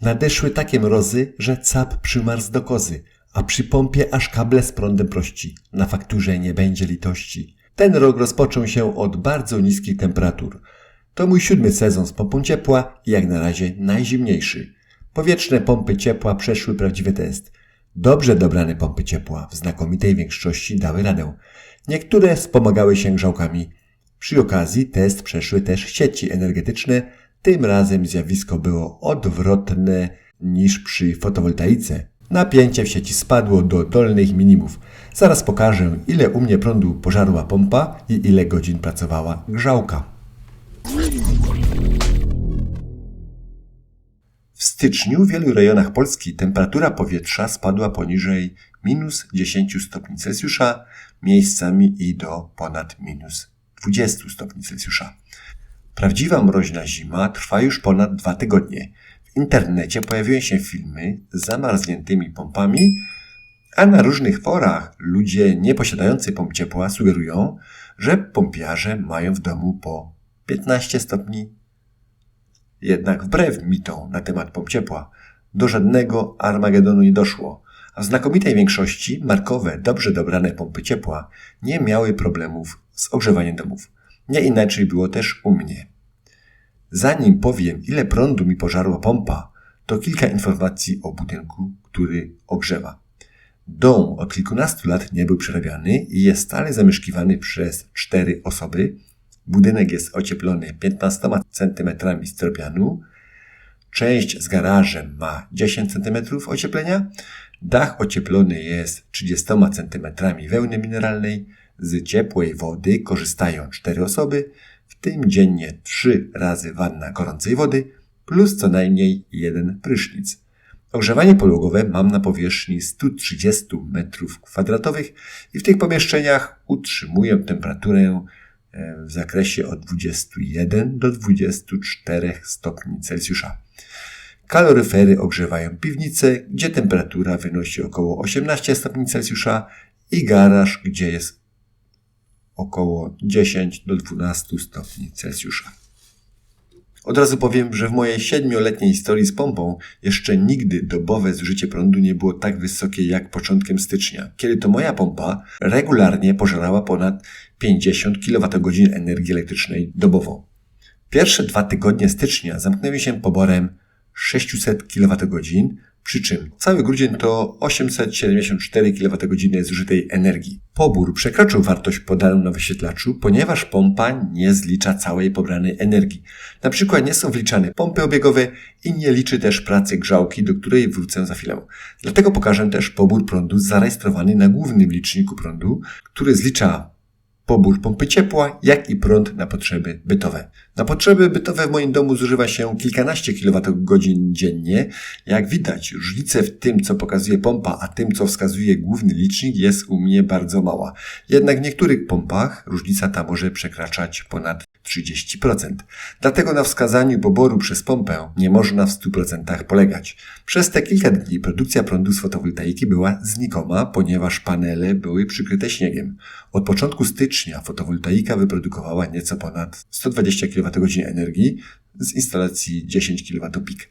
Nadeszły takie mrozy, że cap przymarzł do kozy, a przy pompie aż kable z prądem prości. Na fakturze nie będzie litości. Ten rok rozpoczął się od bardzo niskich temperatur. To mój siódmy sezon z pompą ciepła i jak na razie najzimniejszy. Powietrzne pompy ciepła przeszły prawdziwy test. Dobrze dobrane pompy ciepła w znakomitej większości dały radę. Niektóre wspomagały się grzałkami. Przy okazji test przeszły też sieci energetyczne. Tym razem zjawisko było odwrotne niż przy fotowoltaice. Napięcie w sieci spadło do dolnych minimów. Zaraz pokażę, ile u mnie prądu pożarła pompa i ile godzin pracowała grzałka. W styczniu w wielu rejonach Polski temperatura powietrza spadła poniżej minus 10 stopni Celsjusza, miejscami i do ponad minus 20 stopni Celsjusza. Prawdziwa mroźna zima trwa już ponad dwa tygodnie. W internecie pojawiły się filmy z zamarzniętymi pompami, a na różnych forach ludzie nieposiadający pomp ciepła sugerują, że pompiarze mają w domu po 15 stopni. Jednak wbrew mitom na temat pomp ciepła, do żadnego Armagedonu nie doszło, a w znakomitej większości markowe, dobrze dobrane pompy ciepła nie miały problemów z ogrzewaniem domów. Nie inaczej było też u mnie. Zanim powiem, ile prądu mi pożarła pompa, to kilka informacji o budynku, który ogrzewa. Dom od kilkunastu lat nie był przerabiany i jest stale zamieszkiwany przez cztery osoby. Budynek jest ocieplony 15 cm stropianu. Część z garażem ma 10 cm ocieplenia. Dach ocieplony jest 30 cm wełny mineralnej. Z ciepłej wody korzystają cztery osoby, w tym dziennie trzy razy wanna gorącej wody, plus co najmniej jeden prysznic. Ogrzewanie podłogowe mam na powierzchni 130 m2 i w tych pomieszczeniach utrzymuję temperaturę e, w zakresie od 21 do 24 stopni Celsjusza. Kaloryfery ogrzewają piwnicę, gdzie temperatura wynosi około 18 stopni Celsjusza i garaż, gdzie jest około 10 do 12 stopni Celsjusza. Od razu powiem, że w mojej siedmioletniej historii z pompą jeszcze nigdy dobowe zużycie prądu nie było tak wysokie jak początkiem stycznia, kiedy to moja pompa regularnie pożerała ponad 50 kWh energii elektrycznej dobową. Pierwsze dwa tygodnie stycznia zamknęły się poborem 600 kWh, przy czym cały grudzień to 874 kWh zużytej energii. Pobór przekroczył wartość podaną na wyświetlaczu, ponieważ pompa nie zlicza całej pobranej energii. Na przykład nie są wliczane pompy obiegowe i nie liczy też pracy grzałki, do której wrócę za chwilę. Dlatego pokażę też pobór prądu zarejestrowany na głównym liczniku prądu, który zlicza pobór pompy ciepła, jak i prąd na potrzeby bytowe. Na potrzeby bytowe w moim domu zużywa się kilkanaście kWh dziennie. Jak widać, różnica w tym, co pokazuje pompa, a tym, co wskazuje główny licznik, jest u mnie bardzo mała. Jednak w niektórych pompach różnica ta może przekraczać ponad 30%. Dlatego na wskazaniu poboru przez pompę nie można w 100% polegać. Przez te kilka dni produkcja prądu z fotowoltaiki była znikoma, ponieważ panele były przykryte śniegiem. Od początku stycznia fotowoltaika wyprodukowała nieco ponad 120 kWh energii z instalacji 10 kW pik.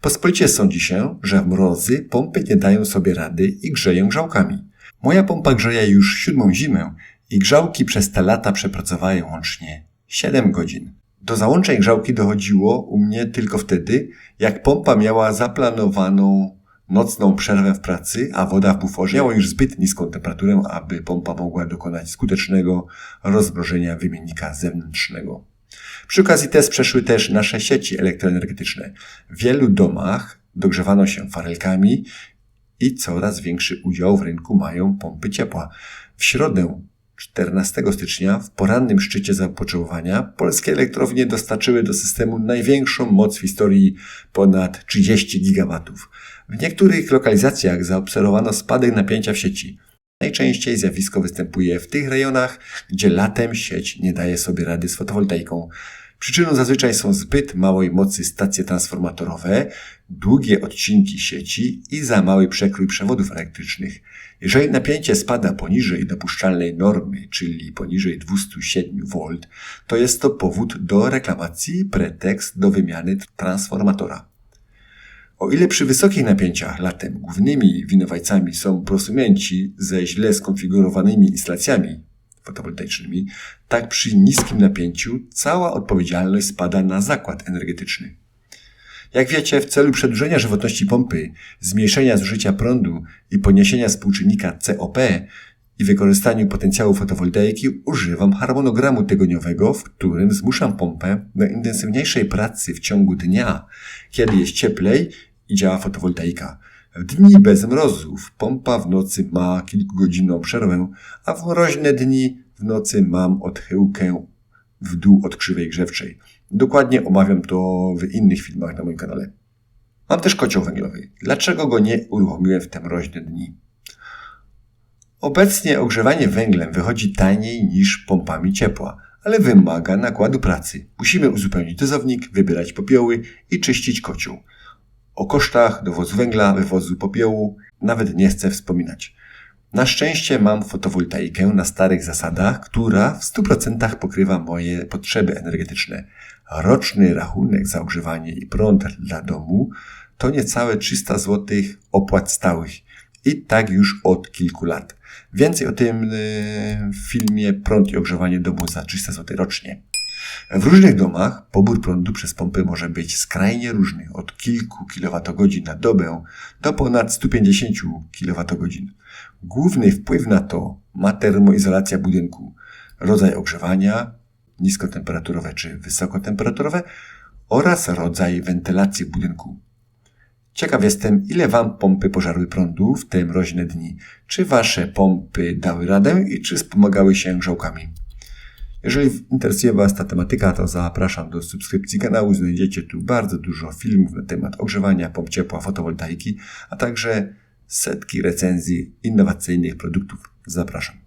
Pospolicie sądzi się, że w mrozy pompy nie dają sobie rady i grzeją grzałkami. Moja pompa grzeje już siódmą zimę i grzałki przez te lata przepracowały łącznie 7 godzin. Do załączeń grzałki dochodziło u mnie tylko wtedy, jak pompa miała zaplanowaną nocną przerwę w pracy, a woda w buforze miała już zbyt niską temperaturę, aby pompa mogła dokonać skutecznego rozmrożenia wymiennika zewnętrznego. Przy okazji test przeszły też nasze sieci elektroenergetyczne. W wielu domach dogrzewano się farelkami i coraz większy udział w rynku mają pompy ciepła. W środę 14 stycznia w porannym szczycie zapotrzebowania polskie elektrownie dostarczyły do systemu największą moc w historii ponad 30 gigawatów. W niektórych lokalizacjach zaobserwowano spadek napięcia w sieci. Najczęściej zjawisko występuje w tych rejonach, gdzie latem sieć nie daje sobie rady z fotowoltaiką. Przyczyną zazwyczaj są zbyt małej mocy stacje transformatorowe, długie odcinki sieci i za mały przekrój przewodów elektrycznych. Jeżeli napięcie spada poniżej dopuszczalnej normy, czyli poniżej 207 V, to jest to powód do reklamacji, pretekst do wymiany transformatora. O ile przy wysokich napięciach latem głównymi winowajcami są prosumenci ze źle skonfigurowanymi instalacjami fotowoltaicznymi, tak przy niskim napięciu cała odpowiedzialność spada na zakład energetyczny. Jak wiecie, w celu przedłużenia żywotności pompy, zmniejszenia zużycia prądu i podniesienia współczynnika COP i wykorzystaniu potencjału fotowoltaiki używam harmonogramu tygodniowego, w którym zmuszam pompę do intensywniejszej pracy w ciągu dnia, kiedy jest cieplej i działa fotowoltaika. W dni bez mrozów pompa w nocy ma kilkugodzinną przerwę, a w mroźne dni w nocy mam odchyłkę w dół od krzywej grzewczej. Dokładnie omawiam to w innych filmach na moim kanale. Mam też kocioł węglowy. Dlaczego go nie uruchomiłem w te mroźne dni? Obecnie ogrzewanie węglem wychodzi taniej niż pompami ciepła, ale wymaga nakładu pracy. Musimy uzupełnić dozownik, wybierać popioły i czyścić kocioł. O kosztach dowozu węgla, wywozu popiołu nawet nie chcę wspominać. Na szczęście mam fotowoltaikę na starych zasadach, która w 100% pokrywa moje potrzeby energetyczne. Roczny rachunek za ogrzewanie i prąd dla domu to niecałe 300 zł opłat stałych. I tak już od kilku lat. Więcej o tym y, w filmie Prąd i ogrzewanie domu za 300 zł rocznie. W różnych domach pobór prądu przez pompy może być skrajnie różny, od kilku kWh na dobę do ponad 150 kWh. Główny wpływ na to ma termoizolacja budynku, rodzaj ogrzewania, niskotemperaturowe czy wysokotemperaturowe oraz rodzaj wentylacji budynku. Ciekaw jestem, ile Wam pompy pożarły prądu w te mroźne dni. Czy Wasze pompy dały radę i czy wspomagały się grzałkami? Jeżeli interesuje Was ta tematyka, to zapraszam do subskrypcji kanału. Znajdziecie tu bardzo dużo filmów na temat ogrzewania, pomp ciepła, fotowoltaiki, a także setki recenzji innowacyjnych produktów. Zapraszam.